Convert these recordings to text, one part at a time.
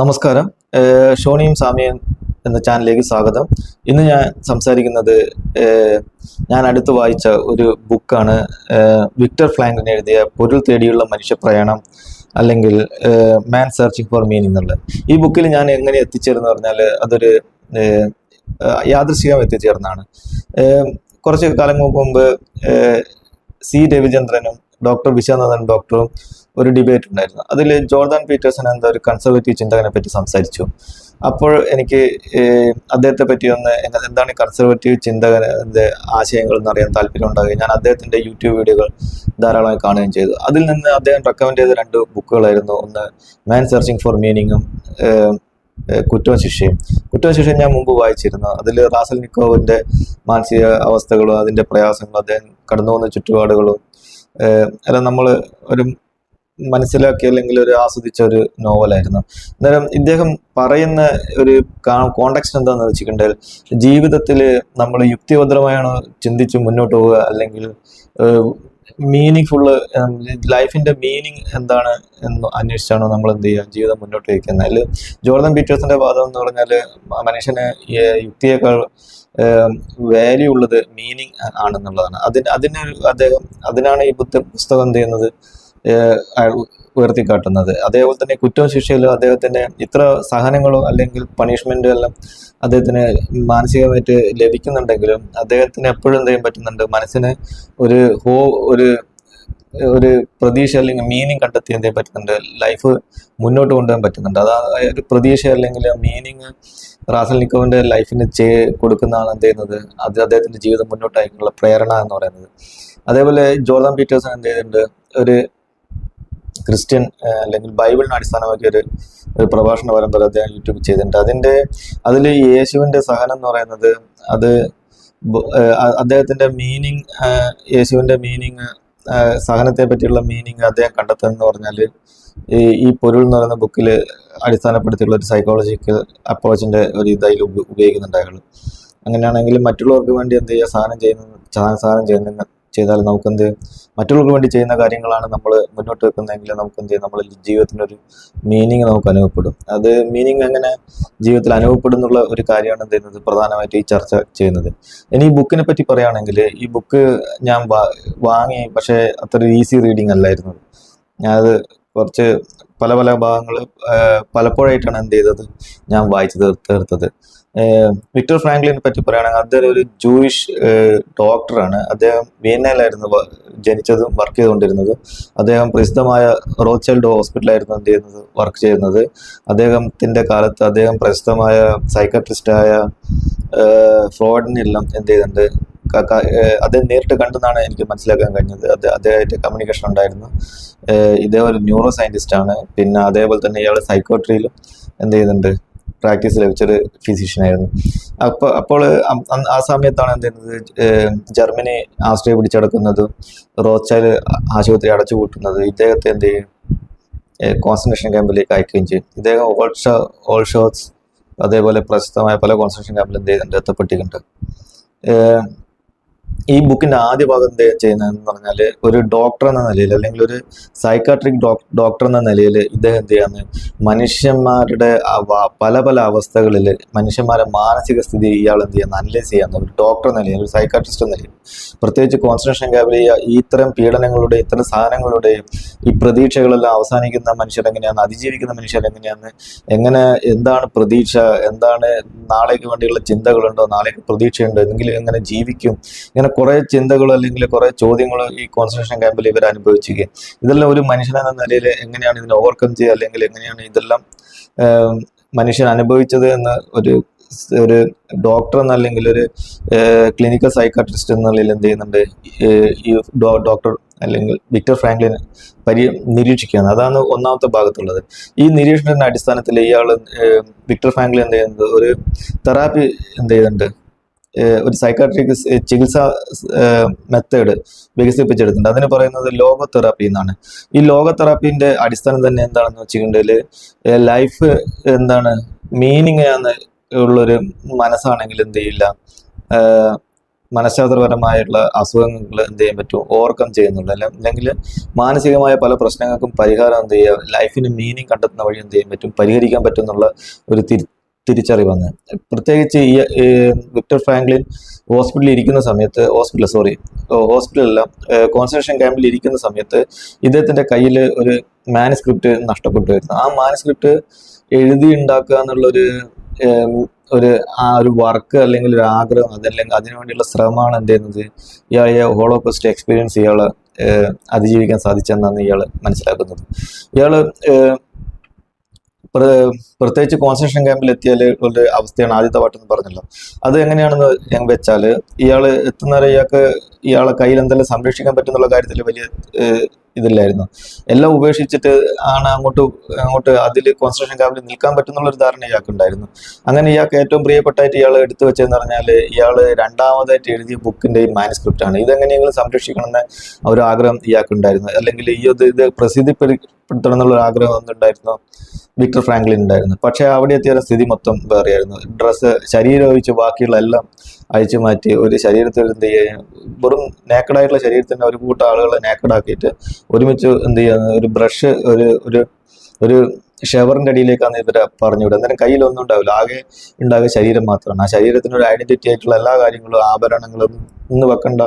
നമസ്കാരം. ഷോണിയും സാമിയും എന്ന ചാനലിലേക്ക് സ്വാഗതം. ഇന്ന് ഞാൻ സംസാരിക്കുന്നത് ഞാൻ അടുത്ത് വായിച്ച ഒരു ബുക്കാണ് വിക്ടർ ഫ്ലാങ്കിൻ എഴുതിയ പൊരുൾ തേടിയുള്ള മനുഷ്യപ്രയാണം അല്ലെങ്കിൽ മാൻ സെർച്ചിങ് ഫോർ മീനിങ് എന്നുള്ളത്. ഈ ബുക്കിൽ ഞാൻ എങ്ങനെ എത്തിച്ചേർന്ന് പറഞ്ഞാൽ അതൊരു യാദൃശികം എത്തിച്ചേർന്നാണ് കുറച്ച് കാലങ്ങൾക്ക് മുമ്പ് സി രവിചന്ദ്രനും ഡോക്ടർ വിശ്വനാഥൻ ഡോക്ടറും ഒരു ഡിബേറ്റ് ഉണ്ടായിരുന്നു. അതിൽ ജോർദാൻ പീറ്റേഴ്സൺ എന്ന ഒരു കൺസർവേറ്റീവ് ചിന്തകനെ പറ്റി സംസാരിച്ചു. അപ്പോൾ എനിക്ക് അദ്ദേഹത്തെ പറ്റി ഒന്ന് എന്താണ് ഈ കൺസർവേറ്റീവ് ചിന്തകന്റെ ആശയങ്ങൾ എന്ന് അറിയാൻ താല്പര്യം ഉണ്ടാകുകയും ഞാൻ അദ്ദേഹത്തിന്റെ യൂട്യൂബ് വീഡിയോകൾ ധാരാളമായി കാണുകയും ചെയ്തു. അതിൽ നിന്ന് അദ്ദേഹം റെക്കമെൻഡ് ചെയ്ത രണ്ട് ബുക്കുകളായിരുന്നു. ഒന്ന് മാൻ സെർച്ചിങ് ഫോർ മീനിങ്ങും കുറ്റവും ശിക്ഷയും കുറ്റവും ശിക്ഷയും ഞാൻ മുമ്പ് വായിച്ചിരുന്നു. അതിൽ റാസൽ നിക്കോവിന്റെ മാനസിക അവസ്ഥകളും അതിന്റെ പ്രയാസങ്ങളും അദ്ദേഹം കടന്നു പോകുന്ന ചുറ്റുപാടുകളും അല്ല നമ്മൾ ഒരു മനസ്സിലാക്കി അല്ലെങ്കിൽ ഒരു ആസ്വദിച്ച ഒരു നോവലായിരുന്നു. അന്നേരം ഇദ്ദേഹം പറയുന്ന ഒരു കോണ്ടക്സ്റ്റ് എന്താണെന്ന് വെച്ചിട്ടുണ്ടെങ്കിൽ ജീവിതത്തിൽ നമ്മൾ യുക്തിഭദ്രമായാണ് ചിന്തിച്ച് മുന്നോട്ട് പോവുക അല്ലെങ്കിൽ മീനിങ് ഫുള്ള് ലൈഫിന്റെ മീനിങ് എന്താണ് എന്ന് അന്വേഷിച്ചാണോ നമ്മൾ എന്ത് ചെയ്യുക? ജീവിതം മുന്നോട്ട് വയ്ക്കുന്നത് അതിൽ ജോർദൻ പീറ്റേഴ്സിന്റെ വാദം എന്ന് പറഞ്ഞാൽ മനുഷ്യന് യുക്തിയേക്കാൾ വാല്യൂ ഉള്ളത് മീനിങ് ആണെന്നുള്ളതാണ്. അതിന് അതിന് അദ്ദേഹം അതിനാണ് ഈ പുസ്തകം എന്ത് ചെയ്യുന്നത്? ഉയർത്തിക്കാട്ടുന്നത്. അതേപോലെ തന്നെ കുറ്റവും ശിക്ഷയിലും അദ്ദേഹത്തിന് ഇത്ര സഹനങ്ങളോ അല്ലെങ്കിൽ പണിഷ്മെന്റോ എല്ലാം അദ്ദേഹത്തിന് മാനസികമായിട്ട് ലഭിക്കുന്നുണ്ടെങ്കിലും അദ്ദേഹത്തിന് എപ്പോഴും എന്ത് ചെയ്യാൻ പറ്റുന്നുണ്ട്? മനസ്സിന് ഒരു ഹോ ഒരു ഒരു പ്രതീക്ഷ അല്ലെങ്കിൽ മീനിങ് കണ്ടെത്തി എന്ത് ചെയ്യാൻ പറ്റുന്നുണ്ട്? ലൈഫ് മുന്നോട്ട് കൊണ്ടുപോകാൻ പറ്റുന്നുണ്ട്. അതാ ഒരു പ്രതീക്ഷ അല്ലെങ്കിൽ മീനിങ് റാസൽ നിക്കോവിന്റെ ലൈഫിന് ചേ കൊടുക്കുന്നതാണ് എന്ത് ചെയ്യുന്നത്? അത് അദ്ദേഹത്തിന്റെ ജീവിതം മുന്നോട്ടായിട്ടുള്ള പ്രേരണ എന്ന് പറയുന്നത്. അതേപോലെ ജോർദാൻ പീറ്റേഴ്സൺ എന്ത് ചെയ്തിട്ടുണ്ട്? ഒരു ക്രിസ്ത്യൻ അല്ലെങ്കിൽ ബൈബിളിനെ അടിസ്ഥാനമാക്കിയ ഒരു ഒരു പ്രഭാഷണ പരമ്പര അദ്ദേഹം യൂട്യൂബിൽ ചെയ്തിട്ടുണ്ട്. അതിന്റെ അതിൽ യേശുവിന്റെ സഹനം എന്ന് പറയുന്നത് അത് അദ്ദേഹത്തിന്റെ മീനിങ് യേശുവിന്റെ മീനിങ് സഹനത്തെ പറ്റിയുള്ള മീനിങ് അദ്ദേഹം കണ്ടെത്തുന്നതെന്ന് പറഞ്ഞാൽ ഈ ഈ പൊരുൾ എന്ന് പറയുന്ന ബുക്കിൽ അടിസ്ഥാനപ്പെടുത്തിയുള്ള ഒരു സൈക്കോളജിക്കൽ അപ്രോച്ചിന്റെ ഒരു ഇതായി ഉപ- ഉപയോഗിക്കുന്നുണ്ട് അയാൾ. അങ്ങനെയാണെങ്കിൽ മറ്റുള്ളവർക്ക് വേണ്ടി എന്ത് ചെയ്യുക? സഹനം ചെയ്യുന്ന സഹനം ചെയ്യുന്ന ചെയ്താൽ നമുക്ക് എന്ത് മറ്റുള്ളവർക്ക് വേണ്ടി ചെയ്യുന്ന കാര്യങ്ങളാണ് നമ്മൾ മുന്നോട്ട് വെക്കുന്നതെങ്കിൽ നമുക്ക് എന്ത് നമ്മൾ ജീവിതത്തിനൊരു മീനിങ് നമുക്ക് അനുഭവപ്പെടും. അത് മീനിങ് എങ്ങനെ ജീവിതത്തിൽ അനുഭവപ്പെടുന്നുള്ള ഒരു കാര്യമാണ് എന്ത് ചെയ്യുന്നത്? പ്രധാനമായിട്ട് ഈ ചർച്ച ചെയ്യുന്നത്. ഇനി ഈ ബുക്കിനെ പറ്റി പറയുകയാണെങ്കിൽ ഈ ബുക്ക് ഞാൻ വാങ്ങി പക്ഷേ അത്ര ഈസി റീഡിങ് അല്ലായിരുന്നു. ഞാനത് കുറച്ച് പല പല ഭാഗങ്ങൾ പലപ്പോഴായിട്ടാണ് എന്ത് ചെയ്തത്? ഞാൻ വായിച്ചു തീർ- തീർത്തത്. വിക്ടർ ഫ്രാങ്ക്ലിനെ പറ്റി പറയുകയാണെങ്കിൽ അദ്ദേഹം ഒരു ജൂയിഷ് ഡോക്ടറാണ്. അദ്ദേഹം വിയന്നയിലായിരുന്നു വ- ജനിച്ചതും വർക്ക് ചെയ്തുകൊണ്ടിരുന്നത്. അദ്ദേഹം പ്രസിദ്ധമായ റോച്ചൽഡ് ഹോസ്പിറ്റലായിരുന്നു എന്ത് ചെയ്യുന്നത്? വർക്ക് ചെയ്യുന്നത്. അദ്ദേഹത്തിന്റെ കാലത്ത് അദ്ദേഹം പ്രസിദ്ധമായ സൈക്കട്രിസ്റ്റായ ഫ്രോഡിനെല്ലാം എന്ത് ഏഹ് അദ്ദേഹം നേരിട്ട് കണ്ടെന്നാണ് എനിക്ക് മനസ്സിലാക്കാൻ കഴിഞ്ഞത്. അത് അദ്ദേഹമായിട്ട് കമ്മ്യൂണിക്കേഷൻ ഉണ്ടായിരുന്നു. ഇദ്ദേഹം ഒരു ന്യൂറോ സയന്റിസ്റ്റ് ആണ്. പിന്നെ അതേപോലെ തന്നെ ഇയാൾ സൈക്കോട്രിയിലും എന്ത് ചെയ്യുന്നുണ്ട്? പ്രാക്ടീസ് ലഭിച്ചൊരു ഫിസിഷ്യൻ ആയിരുന്നു. അപ്പോൾ അപ്പോൾ ആ സമയത്താണ് എന്ത് ചെയ്യുന്നത്? ജർമ്മനി ആസ്ട്രിയ പിടിച്ചടക്കുന്നതും റോച്ചാൽ ആശുപത്രി അടച്ചുപൂട്ടുന്നത് ഇദ്ദേഹത്തെ എന്ത് ചെയ്യും? കോൺസെൻട്രേഷൻ ക്യാമ്പിലേക്ക് അയക്കുകയും ചെയ്യും. ഇദ്ദേഹം ഓൾഷോ ഓൾഷോസ് അതേപോലെ പ്രശസ്തമായ പല കോൺസെൻട്രേഷൻ ക്യാമ്പിൽ എന്ത് ചെയ്യുന്നുണ്ട് എത്തപ്പെട്ടിട്ടുണ്ട് ഈ ബുക്കിന്റെ ആദ്യ ഭാഗം എന്ത് ചെയ്യുന്നതെന്ന് പറഞ്ഞാൽ ഒരു ഡോക്ടർ എന്ന നിലയിൽ അല്ലെങ്കിൽ ഒരു സൈക്കാട്രിക് ഡോക്ടർ എന്ന നിലയിൽ ഇദ്ദേഹം എന്ത് ചെയ്യാന്ന് മനുഷ്യന്മാരുടെ പല പല അവസ്ഥകളിൽ മനുഷ്യന്മാരുടെ മാനസിക സ്ഥിതി ഇയാൾ എന്ത് ചെയ്യുന്ന? അനലൈസ് ചെയ്യാന്ന്. ഒരു ഡോക്ടർ എന്ന നിലയിൽ ഒരു സൈക്കാട്രിസ്റ്റ് എന്ന നിലയിൽ. പ്രത്യേകിച്ച് കോൺസെൻട്രേഷൻ ക്യാമ്പിൽ ഇത്തരം പീഡനങ്ങളുടെ ഇത്തരം സാധനങ്ങളുടെയും ഈ പ്രതീക്ഷകളെല്ലാം അവസാനിക്കുന്ന മനുഷ്യർ എങ്ങനെയാണ്? അതിജീവിക്കുന്ന മനുഷ്യർ എങ്ങനെയാണ്? എങ്ങനെ എന്താണ് പ്രതീക്ഷ? എന്താണ് നാളേക്ക് വേണ്ടിയുള്ള ചിന്തകളുണ്ടോ? നാളേക്ക് പ്രതീക്ഷയുണ്ടോ? എങ്കിൽ എങ്ങനെ ജീവിക്കും? ഇങ്ങനെ കുറെ ചിന്തകൾ അല്ലെങ്കിൽ കുറേ ചോദ്യങ്ങൾ ഈ കോൺസെൻട്രേഷൻ ക്യാമ്പിൽ ഇവർ അനുഭവിച്ചിരിക്കുക ഇതെല്ലാം ഒരു മനുഷ്യൻ എന്ന നിലയിൽ എങ്ങനെയാണ് ഇതിനെ ഓവർകം ചെയ്യുക? അല്ലെങ്കിൽ എങ്ങനെയാണ് ഇതെല്ലാം മനുഷ്യൻ അനുഭവിച്ചത് എന്ന് ഒരു ഒരു ഡോക്ടർ എന്നല്ലെങ്കിൽ ഒരു ക്ലിനിക്കൽ സൈക്കാട്രിസ്റ്റ് എന്ന നിലയിൽ എന്ത് ചെയ്യുന്നുണ്ട്? ഈ ഡോക്ടർ അല്ലെങ്കിൽ വിക്ടർ ഫ്രാങ്ക്ലിൻ പരി നിരീക്ഷിക്കുകയാണ്. അതാണ് ഒന്നാമത്തെ ഭാഗത്തുള്ളത്. ഈ നിരീക്ഷണത്തിന്റെ അടിസ്ഥാനത്തിൽ ഇയാൾ വിക്ടർ ഫ്രാങ്ക്ലിൻ എന്ത് ചെയ്യുന്നത്? ഒരു തെറാപ്പി എന്ത് ചെയ്യുന്നുണ്ട്? ഒരു സൈക്കാട്രിക് ചികിത്സാ മെത്തേഡ് വികസിപ്പിച്ചെടുത്തിട്ടുണ്ട്. അതിന് പറയുന്നത് ലോക തെറാപ്പി എന്നാണ്. ഈ ലോക തെറാപ്പിന്റെ അടിസ്ഥാനം തന്നെ എന്താണെന്ന് വെച്ചിട്ടുണ്ടെങ്കിൽ ലൈഫ് എന്താണ് മീനിങ് ആണ് ഉള്ളൊരു മനസ്സാണെങ്കിൽ എന്ത് ചെയ്യില്ല മനഃശാസ്ത്രപരമായിട്ടുള്ള അസുഖങ്ങൾ എന്ത് ചെയ്യാൻ പറ്റും ഓവർകം ചെയ്യുന്നുള്ളൂ. അല്ലെ അല്ലെങ്കിൽ മാനസികമായ പല പ്രശ്നങ്ങൾക്കും പരിഹാരം എന്ത് ചെയ്യുക ലൈഫിന് മീനിങ് കണ്ടെത്തുന്ന വഴി എന്ത് ചെയ്യാൻ പറ്റും പരിഹരിക്കാൻ പറ്റും എന്നുള്ള ഒരു തിരി തിരിച്ചറിവാണ്. പ്രത്യേകിച്ച് ഈ വിക്ടർ ഫ്രാങ്ക്ലിൻ ഹോസ്പിറ്റലിൽ ഇരിക്കുന്ന സമയത്ത് ഹോസ്പിറ്റൽ സോറി ഹോസ്പിറ്റലല്ല കോൺസെൻട്രേഷൻ ക്യാമ്പിൽ ഇരിക്കുന്ന സമയത്ത് ഇദ്ദേഹത്തിന്റെ കയ്യിൽ ഒരു മാനുസ്ക്രിപ്റ്റ് നഷ്ടപ്പെട്ടു വരുന്നു. ആ മാനുസ്ക്രിപ്റ്റ് എഴുതി ഉണ്ടാക്കുക എന്നുള്ളൊരു ഒരു ആ ഒരു വർക്ക് അല്ലെങ്കിൽ ഒരു ആഗ്രഹം അതല്ലെങ്കിൽ അതിനുവേണ്ടിയുള്ള ശ്രമമാണ് എന്ത് ചെയ്യുന്നത് ഇയാൾ ഹോളോകോസ്റ്റ് എക്സ്പീരിയൻസ് ഇയാൾ അതിജീവിക്കാൻ സാധിച്ചെന്നാണ് ഇയാൾ മനസ്സിലാക്കുന്നത്. ഇയാൾ പ്ര- പ്രത്യേകിച്ച് കോൺസെൻട്രേഷൻ ക്യാമ്പിൽ എത്തിയാൽ ഉള്ള അവസ്ഥയാണ് ആദ്യത്തെ വട്ടം പറഞ്ഞല്ലോ. അത് എങ്ങനെയാണെന്ന് ഞാൻ വെച്ചാൽ ഇയാൾ എത്തുന്നവരെ ഇയാൾക്ക് ഇയാളെ കയ്യിൽ എന്തെല്ലാം സംരക്ഷിക്കാൻ പറ്റുന്നുള്ള കാര്യത്തിൽ വലിയ ഇതില്ലായിരുന്നു. എല്ലാം ഉപേക്ഷിച്ചിട്ട് ആണ് അങ്ങോട്ട് അങ്ങോട്ട് അതിൽ കോൺസെൻട്രേഷൻ ക്യാമ്പിൽ നിൽക്കാൻ പറ്റുന്നുള്ള ഒരു ധാരണ ഇയാൾക്ക് ഉണ്ടായിരുന്നു. അങ്ങനെ ഇയാൾക്ക് ഏറ്റവും പ്രിയപ്പെട്ടായിട്ട് ഇയാൾ എടുത്തു വെച്ചതെന്ന് പറഞ്ഞാൽ ഇയാൾ രണ്ടാമതായിട്ട് എഴുതിയ ബുക്കിന്റെ മാനുസ്ക്രിപ്റ്റ് ആണ്. ഇതെങ്ങനെയെങ്കിലും സംരക്ഷിക്കണം എന്ന ഒരു ആഗ്രഹം ഇയാൾക്ക് ഉണ്ടായിരുന്നു അല്ലെങ്കിൽ ഈ ഇത് പ്രസിദ്ധിപ്പെടുത്തണം എന്നുള്ള ഒരു ആഗ്രഹം ഒന്നുണ്ടായിരുന്നു? വിക്ടർ ഫ്രാങ്ക്ലിൻ ഉണ്ടായിരുന്നു. പക്ഷേ അവിടെ എത്തിയ സ്ഥിതി മൊത്തം വേറെയായിരുന്നു. ഡ്രസ്സ് ശരീരം ഒഴിച്ച് ബാക്കിയുള്ള എല്ലാം അഴിച്ചു മാറ്റി ഒരു ശരീരത്തിൽ എന്ത് ചെയ്യുക വെറും നേക്കഡായിട്ടുള്ള ശരീരത്തിന് ഒരു കൂട്ടം ആളുകളെ നേക്കഡാക്കിയിട്ട് ഒരുമിച്ച് എന്ത് ചെയ്യുക ഒരു ബ്രഷ് ഒരു ഒരു ഒരു ഷവറിന്റെ അടിയിലേക്കാണ് ഇവരെ പറഞ്ഞു വിടുക അന്നേരം കയ്യിലൊന്നും ഉണ്ടാവില്ല. ആകെ ഉണ്ടാകുക ശരീരം മാത്രമാണ്. ആ ശരീരത്തിന് ഒരു ഐഡന്റിറ്റി ആയിട്ടുള്ള എല്ലാ കാര്യങ്ങളും ആഭരണങ്ങളും ഇന്ന് വെക്കേണ്ട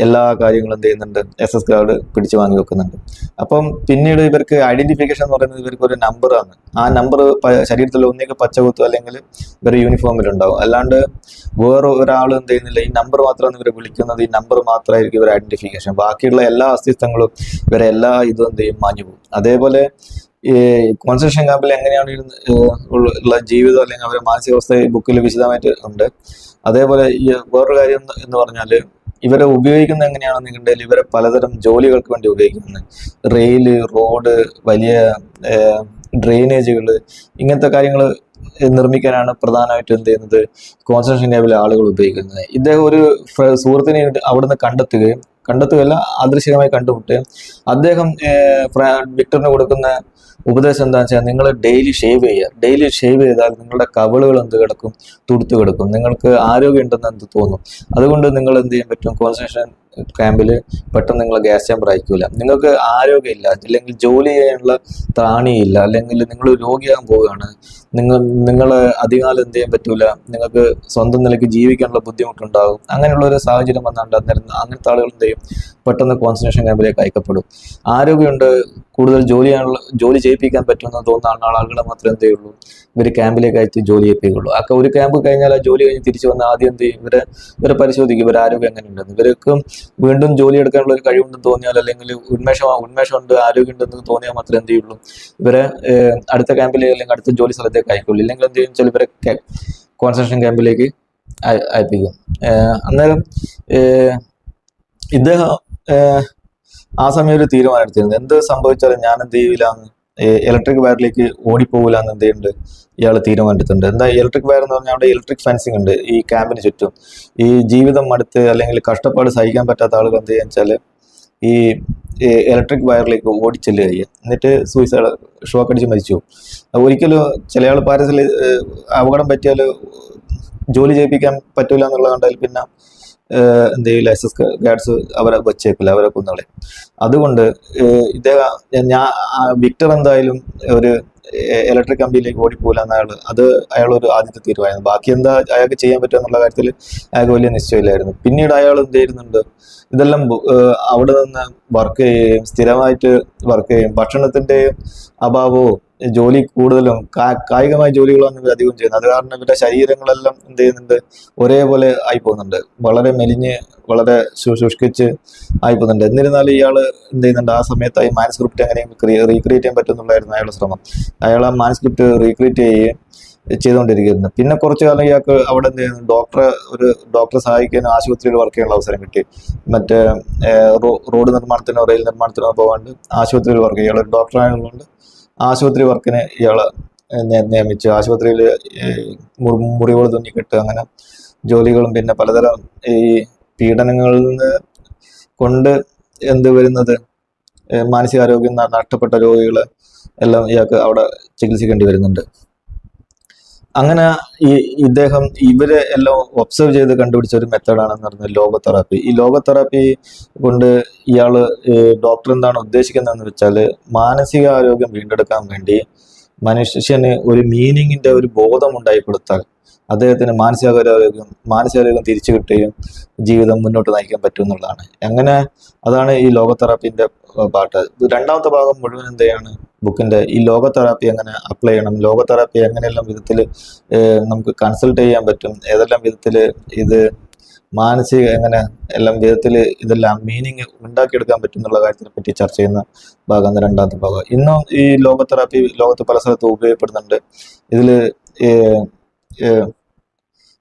എല്ലാ കാര്യങ്ങളും എന്ത് ചെയ്യുന്നുണ്ട്? എസ് എസ് കാർഡ് പിടിച്ചു വാങ്ങി വെക്കുന്നുണ്ട്. അപ്പം പിന്നീട് ഇവർക്ക് ഐഡന്റിഫിക്കേഷൻ എന്ന് പറയുന്നത് ഇവർക്ക് ഒരു നമ്പറാണ് ആ നമ്പർ ശരീരത്തിൽ ഒന്നേക്ക് പച്ച കുത്തു അല്ലെങ്കിൽ ഇവർ യൂണിഫോമിൽ ഉണ്ടാവും. അല്ലാണ്ട് വേറെ ഒരാൾ എന്ത് ചെയ്യുന്നില്ല ഈ നമ്പർ മാത്രമാണ് ഇവരെ വിളിക്കുന്നത്. ഈ നമ്പർ മാത്രമായിരിക്കും ഇവർ ഐഡന്റിഫിക്കേഷൻ ബാക്കിയുള്ള എല്ലാ അസ്തിത്വങ്ങളും ഇവരെ എല്ലാ ഇതും എന്ത് ചെയ്യും? മാഞ്ഞു പോകും. അതേപോലെ ഈ കോൺസെൻട്രേഷൻ ക്യാമ്പിൽ എങ്ങനെയാണ് ഉള്ള- ജീവിതം അല്ലെങ്കിൽ അവരുടെ മാനസികാവസ്ഥ ബുക്കിൽ വിശദമായിട്ട് ഉണ്ട്. അതേപോലെ ഈ വേറൊരു കാര്യം എന്ന് പറഞ്ഞാൽ ഇവരെ ഉപയോഗിക്കുന്നത് എങ്ങനെയാണെന്ന് കണ്ടാൽ ഇവരെ പലതരം ജോലികൾക്ക് വേണ്ടി ഉപയോഗിക്കുന്നത്? റെയിൽ റോഡ് വലിയ ഡ്രെയിനേജുകൾ ഇങ്ങനത്തെ കാര്യങ്ങൾ നിർമ്മിക്കാനാണ് പ്രധാനമായിട്ടും എന്ത് ചെയ്യുന്നത്? കോൺസ്ട്രക്ഷൻ ക്യാമ്പിലെ ആളുകൾ ഉപയോഗിക്കുന്നത്. ഇദ്ദേഹം ഒരു സുഹൃത്തിനെ അവിടുന്ന് കണ്ടെത്തുകയും കണ്ടെത്തുകയല്ല ആദൃശികമായി കണ്ടുമുട്ടുകയും അദ്ദേഹം വിക്ടറിന് കൊടുക്കുന്ന ഉപദേശം എന്താണെന്ന് വെച്ചാൽ നിങ്ങൾ ഡെയിലി ഷേവ് ചെയ്യുക. ഡെയിലി ഷേവ് ചെയ്താൽ നിങ്ങളുടെ കവളുകൾ എന്ത് കിടക്കും? തുടുത്ത് കിടക്കും. നിങ്ങൾക്ക് ആരോഗ്യം ഉണ്ടെന്ന് എന്ത് തോന്നും? അതുകൊണ്ട് നിങ്ങൾ എന്ത് ചെയ്യാൻ പറ്റും? കോൺസെൻട്രേഷൻ ക്യാമ്പിൽ പെട്ടെന്ന് നിങ്ങൾ ഗ്യാസ് ചേമ്പർ അയക്കൂല. നിങ്ങൾക്ക് ആരോഗ്യമില്ല. അല്ലെങ്കിൽ ജോലി ചെയ്യാനുള്ള ത്രാണിയില്ല. അല്ലെങ്കിൽ നിങ്ങൾ രോഗിയാകാൻ പോവുകയാണ്. നിങ്ങൾ നിങ്ങൾ അധികകാലം എന്ത് ചെയ്യാൻ പറ്റൂല. നിങ്ങൾക്ക് സ്വന്തം നിലയ്ക്ക് ജീവിക്കാനുള്ള ബുദ്ധിമുട്ടുണ്ടാകും. അങ്ങനെയുള്ള ഒരു സാഹചര്യം വന്നാണ്ട് അന്നേരം അങ്ങനത്തെ ആളുകൾ എന്ത് ചെയ്യും? പെട്ടെന്ന് കോൺസെൻട്രേഷൻ ക്യാമ്പിലേക്ക് അയക്കപ്പെടും. ആരോഗ്യമുണ്ട്. കൂടുതൽ ജോലി ജോലി ചെയ്യിപ്പിക്കാൻ പറ്റുമെന്ന് തോന്നുന്ന ആളുകളെ മാത്രമേ എന്ത് ചെയ്യുള്ളൂ? ഇവർ ക്യാമ്പിലേക്ക് അയച്ച് ജോലി ചെയ്യിപ്പിക്കുള്ളൂ അപ്പൊ ഒരു ക്യാമ്പ് കഴിഞ്ഞാൽ ആ ജോലി കഴിഞ്ഞ് തിരിച്ചു വന്ന് ആദ്യം എന്ത് ചെയ്യും? ഇവരെ ഇവരെ പരിശോധിക്കും. ഇവരെ ആരോഗ്യം എങ്ങനെയുണ്ടെന്ന്. ഇവർക്ക് വീണ്ടും ജോലി എടുക്കാനുള്ള ഒരു കഴിവുണ്ടെന്ന് തോന്നിയാൽ അല്ലെങ്കിൽ ഉന്മേഷം ഉന്മേഷമുണ്ട് ആരോഗ്യം ഉണ്ടെന്ന് തോന്നിയാൽ മാത്രമേ എന്ത് ചെയ്യുള്ളൂ? ഇവരെ അടുത്ത ക്യാമ്പിലേക്ക് അല്ലെങ്കിൽ അടുത്ത ജോലി സ്ഥലത്തേക്ക് അയക്കുള്ളൂ ഇല്ലെങ്കിൽ എന്ത് ചെയ്യും? ഇവരെ കോൺസെൻട്രേഷൻ ക്യാമ്പിലേക്ക് അയ- അയപ്പിക്കും. അന്നേരം ഇദ്ദേഹം ആ സമയം ഒരു തീരുമാനം എടുത്തിരുന്നു. എന്ത് സംഭവിച്ചാലും ഞാൻ എന്ത് ചെയ്യൂലാന്ന് ഇലക്ട്രിക് വയറിലേക്ക് ഓടിപ്പോകൂലെന്ന് എന്ത് ചെയ്യുന്നുണ്ട് ഇയാൾ തീരുമാനിച്ചിട്ടുണ്ട് എന്താ ഇലക്ട്രിക് വയർ എന്ന് പറഞ്ഞാൽ അവിടെ ഇലക്ട്രിക് ഫെൻസിങ് ഉണ്ട് ഈ ക്യാമ്പിന് ചുറ്റും. ഈ ജീവിതം മടുത്ത് അല്ലെങ്കിൽ കഷ്ടപ്പാട് സഹിക്കാൻ പറ്റാത്ത ആളുകൾ എന്ത് ചെയ്യാന്ന് വെച്ചാൽ ഈ ഇലക്ട്രിക് വയറിലേക്ക് ഓടിച്ചെല്ലുക ചെയ്യുക എന്നിട്ട് സൂയിസൈഡ് ഷോക്ക് അടിച്ച് മരിച്ചു. ഒരിക്കലും ചില ആൾ പാരസിൽ അപകടം പറ്റിയാൽ ജോലി ചെയ്യിപ്പിക്കാൻ പറ്റൂല എന്നുള്ളത് കണ്ടാൽ പിന്നെ എന്ത് ചെയ്യില്ല എസ് എസ് ഗാർഡ്സ് അവരെ വെച്ചേക്കില്ല അവരെ കുന്നുകളെ അതുകൊണ്ട് ഇദ്ദേഹം ഞാൻ വിക്ടർ എന്തായാലും ഒരു ഇലക്ട്രിക് കമ്പനിയിലേക്ക് ഓടിപ്പോകില്ല എന്നയാൾ അത് അയാൾ ഒരു ആദ്യത്തെ തീരുമാനമായിരുന്നു ബാക്കി എന്താ അയാൾക്ക് ചെയ്യാൻ പറ്റുക എന്നുള്ള കാര്യത്തിൽ അയാൾക്ക് വലിയ നിശ്ചയമില്ലായിരുന്നു. പിന്നീട് അയാൾ എന്ത് ചെയ്യുന്നുണ്ട്? ഇതെല്ലാം അവിടെ നിന്ന് വർക്ക് ചെയ്യുകയും സ്ഥിരമായിട്ട് വർക്ക് ചെയ്യും ഭക്ഷണത്തിന്റെയും അഭാവവും ജോലി കൂടുതലും കായികമായ ജോലികളാണ് ഇവർ അധികം ചെയ്യുന്നത്. അത് കാരണം ഇവരുടെ ശരീരങ്ങളെല്ലാം എന്ത് ചെയ്യുന്നുണ്ട്? ഒരേപോലെ ആയി പോകുന്നുണ്ട് വളരെ മെലിഞ്ഞ് വളരെ ശുശുഷ്കിച്ച് ആയി പോകുന്നുണ്ട് എന്നിരുന്നാലും ഇയാൾ എന്ത് ചെയ്യുന്നുണ്ട്? ആ സമയത്ത് ഈ മാനസ്ക്രിപ്റ്റ് എങ്ങനെയും റീക്രിയേറ്റ് ചെയ്യാൻ പറ്റുന്നുള്ളായിരുന്നു അയാളുടെ ശ്രമം. അയാൾ ആ മാനസ്ക്രിപ്റ്റ് റീക്രിയേറ്റ് ചെയ്യുകയും ചെയ്തുകൊണ്ടിരിക്കുന്നു പിന്നെ കുറച്ചു കാലം ഇയാൾക്ക് അവിടെ എന്ത് ചെയ്യുന്നു? ഡോക്ടറെ ഒരു ഡോക്ടറെ സഹായിക്കാൻ ആശുപത്രിയിൽ വർക്ക് ചെയ്യാനുള്ള അവസരം കിട്ടി. മറ്റേ റോഡ് നിർമ്മാണത്തിനോ റെയിൽ നിർമ്മാണത്തിനോ പോകാണ്ട് ആശുപത്രിയിൽ വർക്ക് ചെയ്യുക ഒരു ഡോക്ടറായതുകൊണ്ട് ആശുപത്രി വർക്കിന് ഇയാളെ നിയമിച്ചു. ആശുപത്രിയിൽ മുറിവുകൾ തുന്നിക്കെട്ട് അങ്ങനെ ജോലികളും പിന്നെ പലതരം ഈ പീഡനങ്ങളിൽ നിന്ന് കൊണ്ട് എന്ത് വരുന്നത്? മാനസികാരോഗ്യം നഷ്ടപ്പെട്ട രോഗികളെ എല്ലാം ഇയാൾക്ക് അവിടെ ചികിത്സിക്കേണ്ടി വരുന്നുണ്ട്. അങ്ങനെ ഈ ഇദ്ദേഹം ഇവരെ എല്ലാം ഒബ്സർവ് ചെയ്ത് കണ്ടുപിടിച്ച ഒരു മെത്തേഡാണെന്ന് പറയുന്നത് ലോഗോ തെറാപ്പി ഈ ലോഗോ തെറാപ്പി കൊണ്ട് ഇയാൾ ഡോക്ടർ എന്താണ് ഉദ്ദേശിക്കുന്നതെന്ന് വെച്ചാൽ മാനസിക ആരോഗ്യം വീണ്ടെടുക്കാൻ വേണ്ടി മനുഷ്യന് ഒരു മീനിങ്ങിന്റെ ഒരു ബോധം ഉണ്ടായി കൊടുത്താൽ അദ്ദേഹത്തിന് മാനസികാരോഗ്യം മാനസികാരോഗ്യം തിരിച്ചു കിട്ടുകയും ജീവിതം മുന്നോട്ട് നയിക്കാൻ പറ്റും എന്നുള്ളതാണ് അങ്ങനെ അതാണ് ഈ ലോക തെറാപ്പിന്റെ പാട്ട്. രണ്ടാമത്തെ ഭാഗം മുഴുവൻ എന്തെയാണ് ബുക്കിന്റെ ഈ ലോക തെറാപ്പി എങ്ങനെ അപ്ലൈ ചെയ്യണം? ലോക തെറാപ്പി എങ്ങനെയെല്ലാം വിധത്തിൽ നമുക്ക് കൺസൾട്ട് ചെയ്യാൻ പറ്റും? ഏതെല്ലാം വിധത്തിൽ ഇത് മാനസിക എങ്ങനെ എല്ലാം വിധത്തിൽ ഇതെല്ലാം മീനിങ് ഉണ്ടാക്കിയെടുക്കാൻ പറ്റും എന്നുള്ള കാര്യത്തിനെ പറ്റി ചർച്ച ചെയ്യുന്ന ഭാഗം രണ്ടാമത്തെ ഭാഗം. ഇന്നും ഈ ലോക തെറാപ്പി ലോകത്ത് പല സ്ഥലത്തും ഉപയോഗപ്പെടുന്നുണ്ട്. ഇതിൽ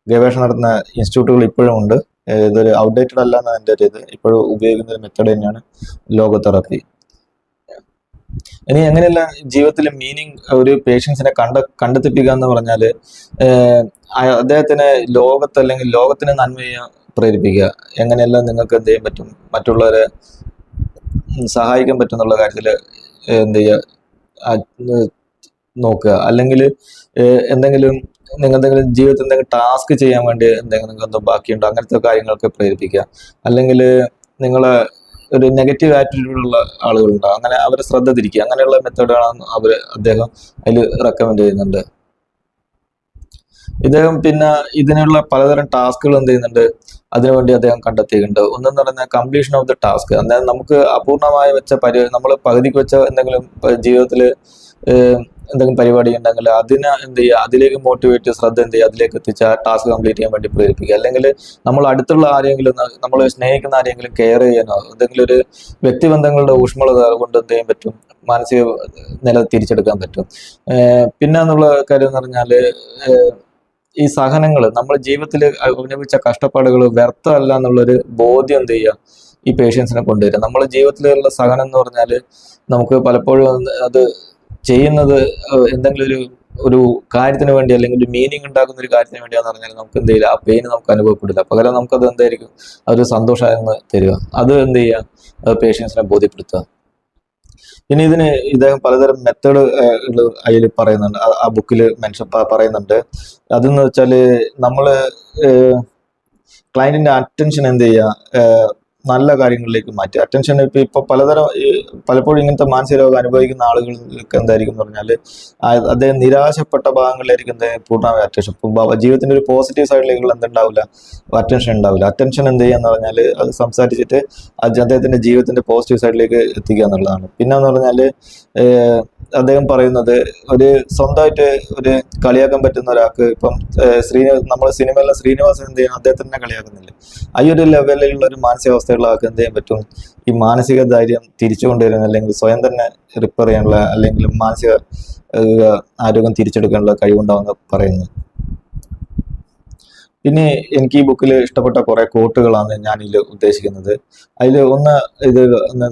ഗവേഷണം നടത്തുന്ന ഇൻസ്റ്റിറ്റ്യൂട്ടുകൾ ഇപ്പോഴും ഉണ്ട്. ഇതൊരു ഔട്ട്ഡേറ്റഡ് അല്ല എന്നാണ് എന്റെ ഒരു ഇത്. ഇപ്പോഴും ഉപയോഗിക്കുന്ന ഒരു മെത്തേഡ് തന്നെയാണ് ലോഗോ തെറാപ്പി ഇനി എങ്ങനെയല്ല ജീവിതത്തിലെ മീനിങ് ഒരു പേഷ്യൻസിനെ കണ്ട കണ്ടെത്തിപ്പിക്കുക എന്ന് പറഞ്ഞാൽ അദ്ദേഹത്തിന് ലോകത്ത് അല്ലെങ്കിൽ ലോകത്തിന് നന്മ ചെയ്യാൻ പ്രേരിപ്പിക്കുക. എങ്ങനെയെല്ലാം നിങ്ങൾക്ക് എന്ത് ചെയ്യാൻ പറ്റും? മറ്റുള്ളവരെ സഹായിക്കാൻ പറ്റും എന്നുള്ള കാര്യത്തിൽ എന്ത് ചെയ്യുക? നോക്കുക. അല്ലെങ്കിൽ എന്തെങ്കിലും നിങ്ങൾ എന്തെങ്കിലും ജീവിതത്തിൽ എന്തെങ്കിലും ടാസ്ക് ചെയ്യാൻ വേണ്ടി എന്തെങ്കിലും നിങ്ങൾക്ക് എന്തോ ബാക്കിയുണ്ടോ? അങ്ങനത്തെ കാര്യങ്ങളൊക്കെ പ്രേരിപ്പിക്കുക. അല്ലെങ്കിൽ നിങ്ങളെ ഒരു നെഗറ്റീവ് ആറ്റിറ്റ്യൂഡുള്ള ആളുകളുണ്ടോ? അങ്ങനെ അവരെ ശ്രദ്ധ തിരിക്കുക. അങ്ങനെയുള്ള മെത്തേഡാണ് അവർ അദ്ദേഹം അതിൽ റെക്കമെൻഡ് ചെയ്യുന്നുണ്ട്. ഇദ്ദേഹം പിന്നെ ഇതിനുള്ള പലതരം ടാസ്കുകൾ എന്ത് ചെയ്യുന്നുണ്ട്? അതിനുവേണ്ടി അദ്ദേഹം കണ്ടെത്തിയിട്ടുണ്ട്. ഒന്നെന്ന് പറഞ്ഞാൽ കംപ്ലീഷൻ ഓഫ് ദ ടാസ്ക് അതായത് നമുക്ക് അപൂർണമായി വെച്ച പരി നമ്മൾ പകുതിക്ക് വെച്ച എന്തെങ്കിലും ജീവിതത്തിൽ എന്തെങ്കിലും പരിപാടി ഉണ്ടെങ്കിൽ അതിനെ എന്ത് ചെയ്യുക അതിലേക്ക് മോട്ടിവേറ്റ് ശ്രദ്ധ എന്ത് ചെയ്യുക അതിലേക്ക് എത്തിച്ച് ആ ടാസ്ക് കംപ്ലീറ്റ് ചെയ്യാൻ വേണ്ടി പ്രേരിപ്പിക്കുക. അല്ലെങ്കിൽ നമ്മൾ അടുത്തുള്ള ആരെങ്കിലും നമ്മൾ സ്നേഹിക്കുന്ന ആരെങ്കിലും കെയർ ചെയ്യാനോ എന്തെങ്കിലും ഒരു വ്യക്തിബന്ധങ്ങളുടെ ഊഷ്മളത കൊണ്ട് എന്ത് ചെയ്യാൻ പറ്റും? മാനസിക നില തിരിച്ചെടുക്കാൻ പറ്റും. പിന്നെ എന്നുള്ള കാര്യം എന്ന് പറഞ്ഞാൽ ഈ സഹനങ്ങൾ നമ്മൾ ജീവിതത്തിൽ അഭിനയിച്ച കഷ്ടപ്പാടുകൾ വ്യർത്ഥമല്ല എന്നുള്ളൊരു ബോധ്യം എന്ത് ചെയ്യുക? ഈ പേഷ്യൻസിനെ കൊണ്ടുവരിക. നമ്മുടെ ജീവിതത്തിലുള്ള സഹനം എന്ന് പറഞ്ഞാൽ നമുക്ക് പലപ്പോഴും അത് ചെയ്യുന്നത് എന്തെങ്കിലും ഒരു ഒരു കാര്യത്തിന് വേണ്ടി അല്ലെങ്കിൽ ഒരു മീനിങ് ഉണ്ടാക്കുന്ന ഒരു കാര്യത്തിന് വേണ്ടിയാന്ന് പറഞ്ഞാൽ നമുക്ക് എന്ത് ചെയ്യില്ല ആ പെയിന് നമുക്ക് അനുഭവപ്പെടില്ല. പകരം നമുക്കത് എന്തായിരിക്കും? അതൊരു സന്തോഷമായിരുന്നു തരിക. അത് എന്ത് ചെയ്യുക? പേഷ്യൻസിനെ ബോധ്യപ്പെടുത്തുക. പിന്നെ ഇതിന് ഇദ്ദേഹം പലതരം മെത്തേഡ് അതിൽ പറയുന്നുണ്ട്. ആ- ബുക്കിൽ മെൻഷൻ പറയുന്നുണ്ട്. അതെന്ന് വെച്ചാൽ നമ്മൾ ക്ലയന്റിന്റെ അറ്റൻഷൻ എന്ത് ചെയ്യുക? നല്ല കാര്യങ്ങളിലേക്ക് മാറ്റുക അറ്റൻഷൻ ഇപ്പൊ ഇപ്പൊ പലതരം പലപ്പോഴും ഇങ്ങനത്തെ മാനസിക രോഗം അനുഭവിക്കുന്ന ആളുകൾക്ക് എന്തായിരിക്കും എന്ന് പറഞ്ഞാൽ അദ്ദേഹം നിരാശപ്പെട്ട ഭാഗങ്ങളിലായിരിക്കും എന്താ പൂർണമായ അറ്റൻഷൻ ജീവിതത്തിന്റെ ഒരു പോസിറ്റീവ് സൈഡിലേക്കുള്ള എന്തുണ്ടാവില്ല? അറ്റൻഷൻ ഉണ്ടാവില്ല. അറ്റൻഷൻ എന്ത് എന്ന് പറഞ്ഞാൽ അത് സംസാരിച്ചിട്ട് അദ്ദേഹത്തിന്റെ ജീവിതത്തിന്റെ പോസിറ്റീവ് സൈഡിലേക്ക് എത്തിക്കുക എന്നുള്ളതാണ്. പിന്നെ എന്ന് പറഞ്ഞാൽ അദ്ദേഹം പറയുന്നത് ഒരു സ്വന്തമായിട്ട് ഒരു കളിയാക്കാൻ പറ്റുന്ന ഒരാൾക്ക് ഇപ്പം ശ്രീ നമ്മൾ സിനിമയിലെ ശ്രീനിവാസൻ എന്ത് ചെയ്യണം തന്നെ കളിയാക്കുന്നില്ല? ആ ഒരു ലെവലിലുള്ള ഒരു മാനസികാവസ്ഥയുള്ള ആൾക്ക് എന്ത് ചെയ്യാൻ പറ്റും? ഈ മാനസിക ധൈര്യം തിരിച്ചു കൊണ്ടുവരുന്ന അല്ലെങ്കിൽ സ്വയം തന്നെ റിപ്പയർ ചെയ്യാനുള്ള അല്ലെങ്കിൽ മാനസിക ആരോഗ്യം തിരിച്ചെടുക്കാനുള്ള കഴിവുണ്ടാവുന്ന പറയുന്നു. പിന്നെ എനിക്ക് ഈ ബുക്കിൽ ഇഷ്ടപ്പെട്ട കുറെ കോട്ടുകളാണ് ഞാൻ ഇതിൽ ഉദ്ദേശിക്കുന്നത്. അതിൽ ഒന്ന് ഇത്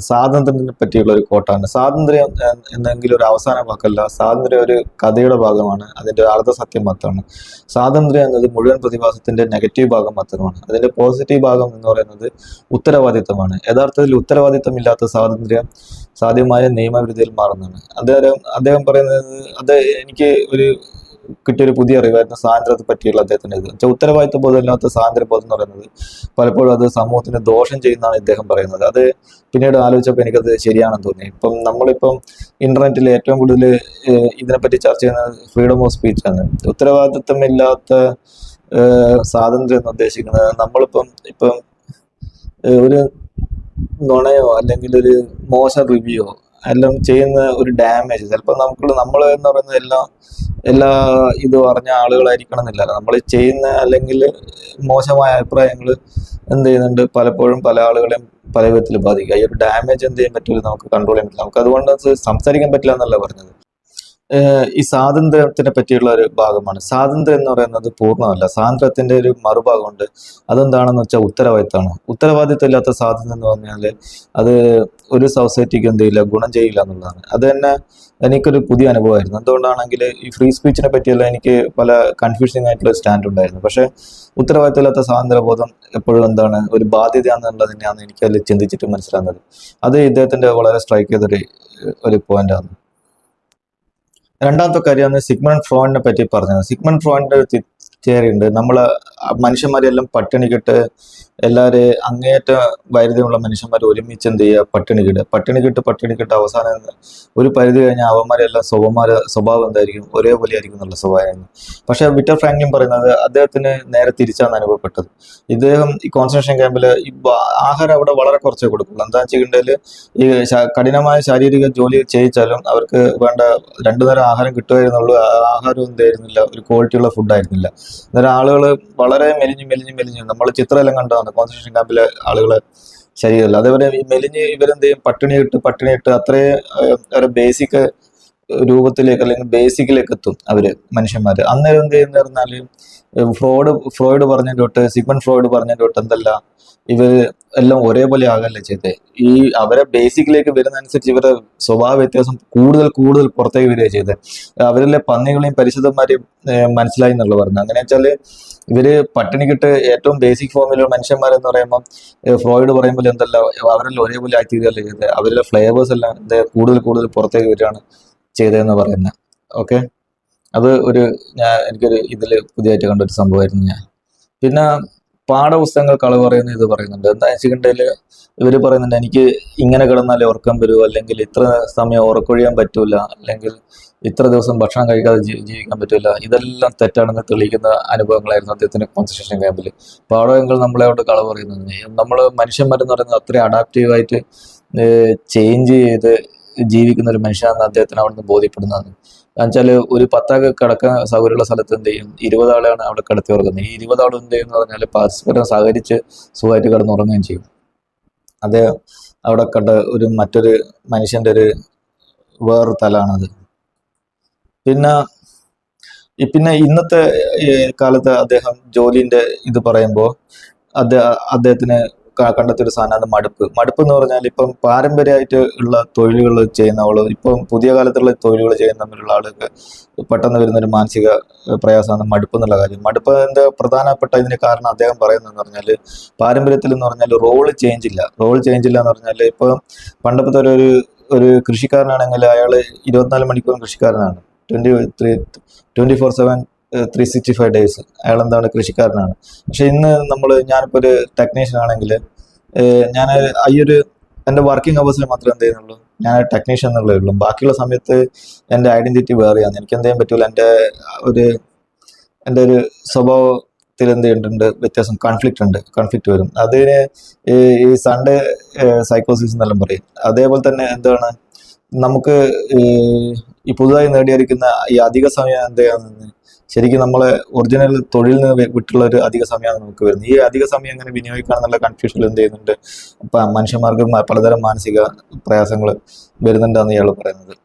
സ്വാതന്ത്ര്യത്തിനെ പറ്റിയുള്ള ഒരു കോട്ടാണ് സ്വാതന്ത്ര്യം എന്നെങ്കിലും ഒരു അവസാന വാക്കല്ല സ്വാതന്ത്ര്യം ഒരു കഥയുടെ ഭാഗമാണ് അതിന്റെ അർദ്ധസത്യം മാത്രമാണ്. സ്വാതന്ത്ര്യം എന്നത് മുഴുവൻ പ്രതിഭാസത്തിന്റെ നെഗറ്റീവ് ഭാഗം മാത്രമാണ്. അതിന്റെ പോസിറ്റീവ് ഭാഗം എന്ന് പറയുന്നത് ഉത്തരവാദിത്തമാണ് യഥാർത്ഥത്തിൽ ഉത്തരവാദിത്തം ഇല്ലാത്ത സ്വാതന്ത്ര്യം സാധ്യമായ നിയമവിരുദ്ധയിൽ മാറുന്നതാണ്. അദ്ദേഹം അദ്ദേഹം പറയുന്നത് അത് എനിക്ക് ഒരു കിട്ടിയൊരു പുതിയ അറിവായിരുന്നു സ്വാതന്ത്ര്യത്തെ പറ്റിയുള്ള അദ്ദേഹത്തിന്റെ ഇത്. വെച്ചാൽ ഉത്തരവാദിത്വ ബോധമില്ലാത്ത സ്വാതന്ത്ര്യ ബോധം എന്ന് പറയുന്നത് പലപ്പോഴും അത് സമൂഹത്തിന് ദോഷം ചെയ്യുന്നതാണ് ഇദ്ദേഹം പറയുന്നത്. അത് പിന്നീട് ആലോചിച്ചപ്പോൾ എനിക്കത് ശരിയാണെന്ന് തോന്നി. ഇപ്പം നമ്മളിപ്പം ഇന്റർനെറ്റിൽ ഏറ്റവും കൂടുതൽ ഇതിനെപ്പറ്റി ചർച്ച ചെയ്യുന്നത് ഫ്രീഡം ഓഫ് സ്പീച്ച് ആണ്. ഉത്തരവാദിത്വമില്ലാത്ത സ്വാതന്ത്ര്യം എന്ന് ഉദ്ദേശിക്കുന്നത് നമ്മളിപ്പം ഇപ്പം ഒരു നുണയോ അല്ലെങ്കിൽ ഒരു മോശം റിവ്യൂയോ എല്ലാം ചെയ്യുന്ന ഒരു ഡാമേജ് ചിലപ്പോൾ നമുക്ക് നമ്മൾ എന്ന് പറയുന്നത് എല്ലാം എല്ലാ ഇത് പറഞ്ഞ ആളുകളായിരിക്കണം എന്നില്ല നമ്മൾ ചെയ്യുന്ന അല്ലെങ്കിൽ മോശമായ അഭിപ്രായങ്ങൾ എന്ത് ചെയ്യുന്നുണ്ട്? പലപ്പോഴും പല ആളുകളെയും പല വിധത്തിൽ ബാധിക്കുക ഈ ഒരു ഡാമേജ് എന്ത് ചെയ്യാൻ പറ്റില്ല നമുക്ക് കൺട്രോൾ ചെയ്യാൻ പറ്റില്ല. നമുക്ക് അതുകൊണ്ട് സംസാരിക്കാൻ പറ്റില്ല എന്നല്ല പറഞ്ഞത്. ഈ സ്വാതന്ത്ര്യത്തിനെ പറ്റിയുള്ള ഒരു ഭാഗമാണ്. സ്വാതന്ത്ര്യം എന്ന് പറയുന്നത് പൂർണമല്ല. സ്വാതന്ത്ര്യത്തിന്റെ ഒരു മറുഭാഗമുണ്ട് അതെന്താണെന്ന് വെച്ചാൽ ഉത്തരവാദിത്തമാണ്. ഉത്തരവാദിത്തം ഇല്ലാത്ത സ്വാതന്ത്ര്യം എന്ന് പറഞ്ഞാൽ അത് ഒരു സൊസൈറ്റിക്ക് എന്ത് ചെയ്യില്ല ഗുണം ചെയ്യില്ല എന്നുള്ളതാണ്. അത് തന്നെ എനിക്കൊരു പുതിയ അനുഭവമായിരുന്നു. എന്തുകൊണ്ടാണെങ്കിൽ ഈ ഫ്രീ സ്പീച്ചിനെ പറ്റിയെല്ലാം എനിക്ക് പല കൺഫ്യൂസിങ് ആയിട്ടുള്ള സ്റ്റാൻഡ് ഉണ്ടായിരുന്നു. പക്ഷേ ഉത്തരവാദിത്തമില്ലാത്ത സ്വാതന്ത്ര്യബോധം എപ്പോഴും എന്താണ് ഒരു ബാധ്യതയാണെന്നുള്ളത് തന്നെയാണ് എനിക്ക് അതിൽ ചിന്തിച്ചിട്ട് മനസ്സിലാകുന്നത്. അത് ഇദ്ദേഹത്തിന്റെ വളരെ സ്ട്രൈക്ക് ചെയ്തൊരു ഒരു പോയിന്റാണ് രണ്ടാമത്തെ കാര്യമാണ് സിഗ്മൺ ഫ്രോയിഡിനെ പറ്റി പറഞ്ഞത്. സിഗ്മണ്ട് ഫ്രോയിഡിന്റെ തിയറി ഉണ്ട് നമ്മൾ മനുഷ്യന്മാരെല്ലാം പട്ടിണിക്കിട്ട് എല്ലാവരെയും അങ്ങേയറ്റ വൈരുദ്ധ്യമുള്ള മനുഷ്യന്മാർ ഒരുമിച്ച് എന്ത് ചെയ്യുക? പട്ടിണി പട്ടിണിക്കിട്ട് പട്ടിണി കിട്ട് പട്ടിണി കിട്ട് അവസാനം ഒരു പരിധി കഴിഞ്ഞാൽ അവന്മാരെല്ലാം സ്വഭാവമാര് സ്വഭാവം എന്തായിരിക്കും? ഒരേപോലെ ആയിരിക്കും എന്നുള്ള സ്വഭാവമായിരുന്നു. പക്ഷെ വിക്ടർ ഫ്രാങ്ക്ലിൻ പറയുന്നത് അദ്ദേഹത്തിന് നേരെ തിരിച്ചാണ് അനുഭവപ്പെട്ടത്. ഇദ്ദേഹം ഈ കോൺസെൻട്രേഷൻ ക്യാമ്പിൽ ഈ ആഹാരം അവിടെ വളരെ കുറച്ചേ കൊടുക്കുള്ളൂ. എന്താ വെച്ചിട്ടുണ്ടെങ്കിൽ ഈ കഠിനമായ ശാരീരിക ജോലി ചെയ്യിച്ചാലും അവർക്ക് വേണ്ട രണ്ടു നേരം ആഹാരം കിട്ടുമായിരുന്നുള്ളൂ. ആഹാരം എന്തായിരുന്നില്ല ഒരു ക്വാളിറ്റിയുള്ള ഫുഡായിരുന്നില്ല അന്നേരം ആളുകൾ വളരെ മെലിഞ്ഞ് മെലിഞ്ഞ് മെലിഞ്ഞ് നമ്മൾ ചിത്രമെല്ലാം കണ്ടതാണ് കോൺസെൻട്രേഷൻ ക്യാമ്പിലെ ആളുകളെ ശരീരമല്ല അതേപോലെ ഈ മെലിഞ്ഞ് ഇവരെന്ത് ചെയ്യും? പട്ടിണി ഇട്ട് പട്ടിണി ഇട്ട് അത്രയും ബേസിക് രൂപത്തിലേക്ക് അല്ലെങ്കിൽ ബേസിക്കിലേക്ക് എത്തും അവർ മനുഷ്യന്മാര്. അന്നേരം എന്ത് ചെയ്യുന്ന പറഞ്ഞാൽ ഫ്രോഡ് ഫ്രോയിഡ് പറഞ്ഞ തൊട്ട് സിഗ്മൺ ഫ്രോയിഡ് പറഞ്ഞ തൊട്ട് എന്തല്ല ഇവർ എല്ലാം ഒരേപോലെ ആകല്ല ചെയ്തത് ഈ അവരെ ബേസിക്കിലേക്ക് വരുന്നതനുസരിച്ച് ഇവരുടെ സ്വഭാവ വ്യത്യാസം കൂടുതൽ കൂടുതൽ പുറത്തേക്ക് വരിക ചെയ്തത് അവരിലെ പന്നികളെയും പരിശുദ്ധന്മാരെയും മനസ്സിലായി എന്നുള്ള പറഞ്ഞു. അങ്ങനെ വെച്ചാൽ ഇവർ പട്ടിണിക്കിട്ട് ഏറ്റവും ബേസിക് ഫോമിലുള്ള മനുഷ്യന്മാരെന്ന് പറയുമ്പോൾ ഫ്രോയിഡ് പറയുമ്പോൾ എന്തല്ല അവരെല്ലാം ഒരേപോലെ ആക്ടിവിറ്റി ചെയ്തത് അവരിലെ ഫ്ലേവേഴ്സ് എല്ലാം കൂടുതൽ കൂടുതൽ പുറത്തേക്ക് വരികയാണ് ചെയ്തതെന്ന് പറയുന്നത് ഓക്കെ അത് ഒരു ഞാൻ എനിക്കൊരു ഇതിൽ പുതിയതായിട്ട് കണ്ടൊരു സംഭവമായിരുന്നു ഞാൻ. പിന്നെ പാഠപുസ്തകങ്ങൾ കളവ് പറയുന്ന ഇത് പറയുന്നുണ്ട്. എന്താ വെച്ചിട്ടുണ്ടെങ്കിൽ ഇവർ പറയുന്നുണ്ട് എനിക്ക് ഇങ്ങനെ കിടന്നാലേ ഉറക്കം വരുമോ അല്ലെങ്കിൽ ഇത്ര സമയം ഉറക്കൊഴിയാൻ പറ്റൂല അല്ലെങ്കിൽ ഇത്ര ദിവസം ഭക്ഷണം കഴിക്കാതെ ജീവിക്കാൻ പറ്റൂല. ഇതെല്ലാം തെറ്റാണെന്ന് തെളിയിക്കുന്ന അനുഭവങ്ങളായിരുന്നു അദ്ദേഹത്തിന്റെ കോൺസെൻട്രേഷൻ ക്യാമ്പിൽ പാഠകങ്ങൾ നമ്മളോട് കളവ് പറയുന്നത്. നമ്മൾ മനുഷ്യന്മാരെന്ന് പറയുന്നത് അത്രയും അഡാപ്റ്റീവായിട്ട് ചേഞ്ച് ചെയ്ത് ജീവിക്കുന്ന ഒരു മനുഷ്യനാണെന്ന് അദ്ദേഹത്തിന് അവിടുന്ന് ബോധ്യപ്പെടുന്നതാണ്. എന്നുവെച്ചാൽ ഒരു പത്താക്ക് കിടക്കാൻ സൗകര്യമുള്ള സ്ഥലത്ത് എന്ത് ചെയ്യും? ഇരുപതാളാണ് അവിടെ കിടത്തി ഉറങ്ങുന്നത്. ഈ ഇരുപതാളും എന്ത് ചെയ്യുന്നു പറഞ്ഞാൽ പരസ്പരം സഹകരിച്ച് സുഖമായിട്ട് കിടന്നുറങ്ങുകയും ചെയ്യും. അദ്ദേഹം അവിടെ കണ്ട ഒരു മറ്റൊരു മനുഷ്യന്റെ ഒരു വേറൊരു തലാണത്. പിന്നെ പിന്നെ ഇന്നത്തെ കാലത്ത് അദ്ദേഹം ജോലിന്റെ ഇത് പറയുമ്പോൾ അദ്ദേഹ അദ്ദേഹത്തിന് ക- കണ്ടെത്തിയ ഒരു സാധനമാണ് മടുപ്പ്. മടുപ്പ് എന്ന് പറഞ്ഞാൽ ഇപ്പം പാരമ്പര്യമായിട്ട് ഉള്ള തൊഴിലുകൾ ചെയ്യുന്ന ആളുകൾ ഇപ്പം പുതിയ കാലത്തുള്ള തൊഴിലുകൾ ചെയ്യുന്ന തമ്മിലുള്ള ആളുകൾക്ക് പെട്ടെന്ന് വരുന്ന ഒരു മാനസിക പ്രയാസമാണ് മടുപ്പ് എന്നുള്ള കാര്യം. മടുപ്പ് എന്താ പ്രധാനപ്പെട്ട ഇതിന് കാരണം അദ്ദേഹം പറയുന്നതെന്ന് പറഞ്ഞാൽ പാരമ്പര്യത്തിൽ എന്ന് പറഞ്ഞാൽ റോൾ ചേഞ്ച് ഇല്ല. റോൾ ചേഞ്ച് ഇല്ല എന്ന് പറഞ്ഞാൽ ഇപ്പം പണ്ടത്തെ ഒരു ഒരു കൃഷിക്കാരനാണെങ്കിൽ അയാൾ ഇരുപത്തിനാല് മണിക്കൂറും കൃഷിക്കാരനാണ്. Twenty three twenty four seven three sixty five days അയാൾ എന്താണ് കൃഷിക്കാരനാണ്. പക്ഷെ ഇന്ന് നമ്മൾ ഞാനിപ്പോൾ ഒരു ടെക്നീഷ്യൻ ആണെങ്കിൽ ഞാൻ ഈ ഒരു എന്റെ വർക്കിംഗ് അവേഴ്സിൽ മാത്രമേ എന്ത് ചെയ്യുന്നുള്ളൂ? ഞാൻ ടെക്നീഷ്യൻ എന്നുള്ളേ ഉള്ളൂ. ബാക്കിയുള്ള സമയത്ത് എന്റെ ഐഡന്റിറ്റി വേറെയാണ്. എനിക്ക് എന്ത് ചെയ്യാൻ പറ്റില്ല എന്റെ ഒരു എന്റെ ഒരു സ്വഭാവത്തിൽ എന്ത് ചെയ്യുന്നുണ്ട് വ്യത്യാസം കോൺഫ്ലിക്റ്റ് ഉണ്ട്. കോൺഫ്ലിക്റ്റ് വരും. അതിന് ഈ സൺഡേ സൈക്കോസിസ് എന്നെല്ലാം പറയും. അതേപോലെ തന്നെ എന്താണ്? നമുക്ക് ഈ പുതുതായി നേടിയിരിക്കുന്ന ഈ അധിക സമയം എന്തെയാണെന്ന് ശരിക്കും നമ്മളെ ഒറിജിനൽ തൊഴിലിൽ നിന്ന് വിട്ടുള്ള ഒരു അധിക സമയമാണ് നമുക്ക് വരുന്നത്. ഈ അധിക സമയം എങ്ങനെ വിനിയോഗിക്കണം എന്നുള്ള കൺഫ്യൂഷൻ എന്ത് ചെയ്യുന്നുണ്ട്? അപ്പം മനുഷ്യന്മാർക്ക് പലതരം മാനസിക പ്രയാസങ്ങൾ വരുന്നുണ്ടെന്ന് ഇയാൾ പറയുന്നത്.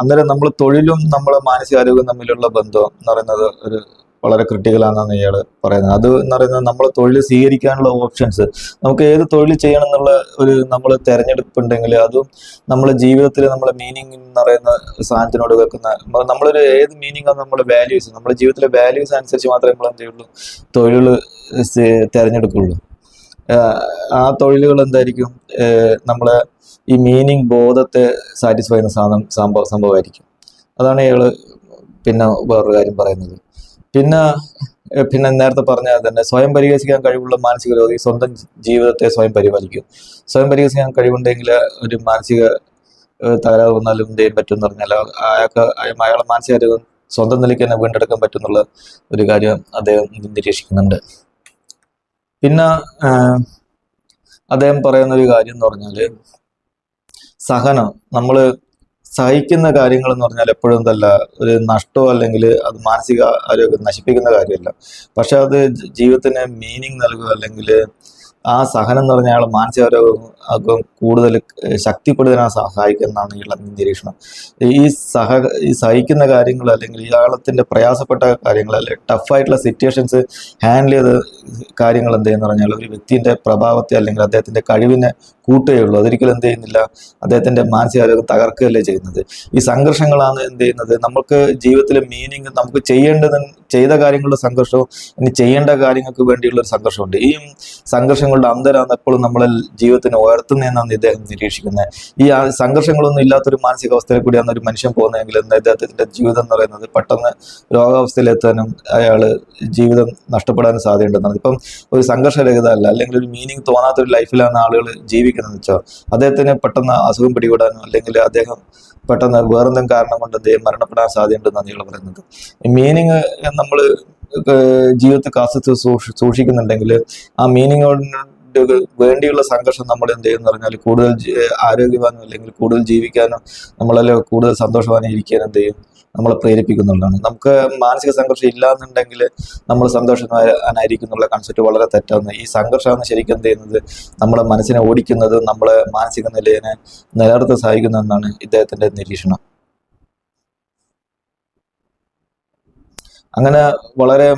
അന്നേരം നമ്മൾ തൊഴിലും നമ്മളെ മാനസികാരോഗ്യവും തമ്മിലുള്ള ബന്ധം എന്ന് പറയുന്നത് ഒരു വളരെ ക്രിട്ടിക്കലാണെന്നാണ് ഇയാൾ പറയുന്നത്. അത് എന്ന് പറയുന്നത് നമ്മൾ തൊഴിൽ സ്വീകരിക്കാനുള്ള ഓപ്ഷൻസ് നമുക്ക് ഏത് തൊഴിൽ ചെയ്യണം എന്നുള്ള ഒരു നമ്മൾ തിരഞ്ഞെടുപ്പുണ്ടെങ്കിൽ അതും നമ്മളെ ജീവിതത്തിൽ നമ്മളെ മീനിങ് എന്ന് പറയുന്ന സാധനത്തിനോട് വെക്കുന്ന നമ്മ- നമ്മളൊരു ഏത് മീനിങ് ആണ് നമ്മുടെ വാല്യൂസ് നമ്മുടെ ജീവിതത്തിലെ വാല്യൂസ് അനുസരിച്ച് മാത്രമേ നമ്മൾ എന്ത് ചെയ്യുള്ളൂ? തൊഴിലുകൾ തിരഞ്ഞെടുക്കുള്ളൂ. ആ തൊഴിലുകൾ എന്തായിരിക്കും? നമ്മളെ ഈ മീനിങ് ബോധത്തെ സാറ്റിസ്ഫൈ ചെയ്യുന്ന സാധനം സംഭവം സംഭവമായിരിക്കും. അതാണ് ഇയാൾ പിന്നെ വേറൊരു കാര്യം പറയുന്നത്. പിന്നെ പിന്നെ നേരത്തെ പറഞ്ഞ തന്നെ സ്വയം പരിഹസിക്കാൻ കഴിവുള്ള മാനസിക രോഗി സ്വന്തം ജീവിതത്തെ സ്വയം പരിപാലിക്കും. സ്വയം പരിഹസിക്കാൻ കഴിവുണ്ടെങ്കിൽ ഒരു മാനസിക തകരാറ് വന്നാലും എന്ത് ചെയ്യാൻ പറ്റും എന്ന് പറഞ്ഞാൽ അയാൾക്ക് അയാളെ മാനസിക രോഗം സ്വന്തം നിലയ്ക്ക് തന്നെ വീണ്ടെടുക്കാൻ പറ്റുന്നുള്ള ഒരു കാര്യം അദ്ദേഹം നിരീക്ഷിക്കുന്നുണ്ട്. പിന്നെ അദ്ദേഹം പറയുന്ന ഒരു കാര്യം എന്ന് പറഞ്ഞാൽ സഹനം. നമ്മൾ സഹിക്കുന്ന കാര്യങ്ങൾ എന്ന് പറഞ്ഞാൽ എപ്പോഴും എന്തല്ല ഒരു നഷ്ടമോ അല്ലെങ്കിൽ അത് മാനസിക ആരോഗ്യം നശിപ്പിക്കുന്ന കാര്യമല്ല. പക്ഷെ അത് ജീവിതത്തിന് മീനിങ് നൽകുക അല്ലെങ്കിൽ ആ സഹനം എന്ന് പറഞ്ഞാൽ മാനസിക ഒക്കെ കൂടുതൽ ശക്തിപ്പെടുത്താൻ സഹായിക്കുന്നതാണ് ഇയാളുടെ നിരീക്ഷണം. ഈ സഹ ഈ സഹിക്കുന്ന കാര്യങ്ങൾ അല്ലെങ്കിൽ ഇയാളത്തിന്റെ പ്രയാസപ്പെട്ട കാര്യങ്ങൾ അല്ലെങ്കിൽ ടഫായിട്ടുള്ള സിറ്റുവേഷൻസ് ഹാൻഡിൽ ചെയ്ത കാര്യങ്ങൾ എന്ത് ചെയ്യുന്ന പറഞ്ഞാൽ ഒരു വ്യക്തിന്റെ പ്രഭാവത്തെ അല്ലെങ്കിൽ അദ്ദേഹത്തിന്റെ കഴിവിനെ കൂട്ടുകയുള്ളൂ അതൊരിക്കലും എന്ത് ചെയ്യുന്നില്ല അദ്ദേഹത്തിന്റെ മാനസികാരോഗ്യം തകർക്കുകയല്ലേ ചെയ്യുന്നത്. ഈ സംഘർഷങ്ങളാണ് എന്ത് ചെയ്യുന്നത്? നമുക്ക് ജീവിതത്തിലെ മീനിങ് നമുക്ക് ചെയ്യേണ്ടത് ചെയ്ത കാര്യങ്ങളുടെ സംഘർഷവും ഇനി ചെയ്യേണ്ട കാര്യങ്ങൾക്ക് വേണ്ടിയുള്ള ഒരു സംഘർഷമുണ്ട്. ഈ സംഘർഷങ്ങളുടെ അന്തരാണ് എപ്പോഴും നമ്മളെ ജീവിതത്തിന് ഉയർത്തുന്നതെന്നാണ് ഇദ്ദേഹം നിരീക്ഷിക്കുന്നത്. ഈ സംഘർഷങ്ങളൊന്നും ഇല്ലാത്തൊരു മാനസികാവസ്ഥയിൽ കൂടിയാണ് ഒരു മനുഷ്യൻ പോകുന്നതെങ്കിൽ അദ്ദേഹത്തിന്റെ ജീവിതം എന്ന് പറയുന്നത്? പെട്ടെന്ന് രോഗാവസ്ഥയിലെത്താനും അയാൾ ജീവിതം നഷ്ടപ്പെടാനും സാധ്യതയുണ്ടെന്നാണ്. ഇപ്പം ഒരു സംഘർഷരഹിത അല്ല അല്ലെങ്കിൽ ഒരു മീനിങ് തോന്നാത്ത ഒരു ലൈഫിലാണ് ആളുകൾ ജീവിക്കുന്നത് വെച്ചാൽ അദ്ദേഹത്തിന് പെട്ടെന്ന് അസുഖം പിടികൂടാനോ അല്ലെങ്കിൽ അദ്ദേഹം പെട്ടെന്ന് വേറെന്തെങ്കിലും കാരണം കൊണ്ട് അദ്ദേഹം മരണപ്പെടാൻ സാധ്യതയുണ്ടെന്നാണ് നിങ്ങൾ പറയുന്നത്. മീനിങ് നമ്മൾ ജീവിതത്തിൽ കാസത്ത് സൂക്ഷി സൂക്ഷിക്കുന്നുണ്ടെങ്കിൽ ആ മീനിങ്ങോട് വേണ്ടിയുള്ള സംഘർഷം നമ്മൾ എന്ത് ചെയ്യുന്ന പറഞ്ഞാൽ കൂടുതൽ ആരോഗ്യവാനും അല്ലെങ്കിൽ കൂടുതൽ ജീവിക്കാനും നമ്മളെ കൂടുതൽ സന്തോഷവാനും ഇരിക്കാനോ എന്ത് ചെയ്യും? നമ്മളെ പ്രേരിപ്പിക്കുന്നുള്ളതാണ്. നമുക്ക് മാനസിക സംഘർഷം ഇല്ലാന്നുണ്ടെങ്കിൽ നമ്മൾ സന്തോഷവാനായിരിക്കും എന്നുള്ള കൺസെപ്റ്റ് വളരെ തെറ്റാണ്. ഈ സംഘർഷമാണ് ശരിക്കും എന്ത് ചെയ്യുന്നത്? നമ്മുടെ മനസ്സിനെ ഓടിക്കുന്നത് നമ്മളെ മാനസിക നിലയെ നിലനിർത്താൻ സഹായിക്കുന്നതെന്നാണ് ഇദ്ദേഹത്തിന്റെ നിരീക്ഷണം. അങ്ങനെ വളരെ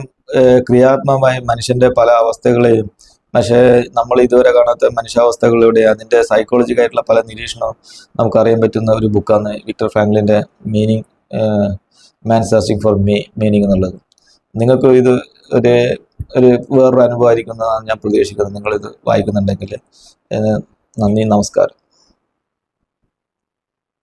ക്രിയാത്മകമായി മനുഷ്യന്റെ പല അവസ്ഥകളെയും പക്ഷേ നമ്മൾ ഇതുവരെ കാണാത്ത മനുഷ്യാവസ്ഥകളിലൂടെ അതിന്റെ സൈക്കോളജിക്കായിട്ടുള്ള പല നിരീക്ഷണവും നമുക്കറിയാൻ പറ്റുന്ന ഒരു ബുക്കാണ് Victor ഫ്രാങ്ക്ലിന്റെ meaning man searching for me meaning എന്നുള്ളത്. നിങ്ങൾക്ക് ഇത് ഒരു ഒരു വേറൊരു അനുഭവമായിരിക്കും എന്നാണ് ഞാൻ പ്രതീക്ഷിക്കുന്നത്. നിങ്ങളിത് വായിക്കുന്നുണ്ടെങ്കിൽ. നന്ദി നമസ്കാരം.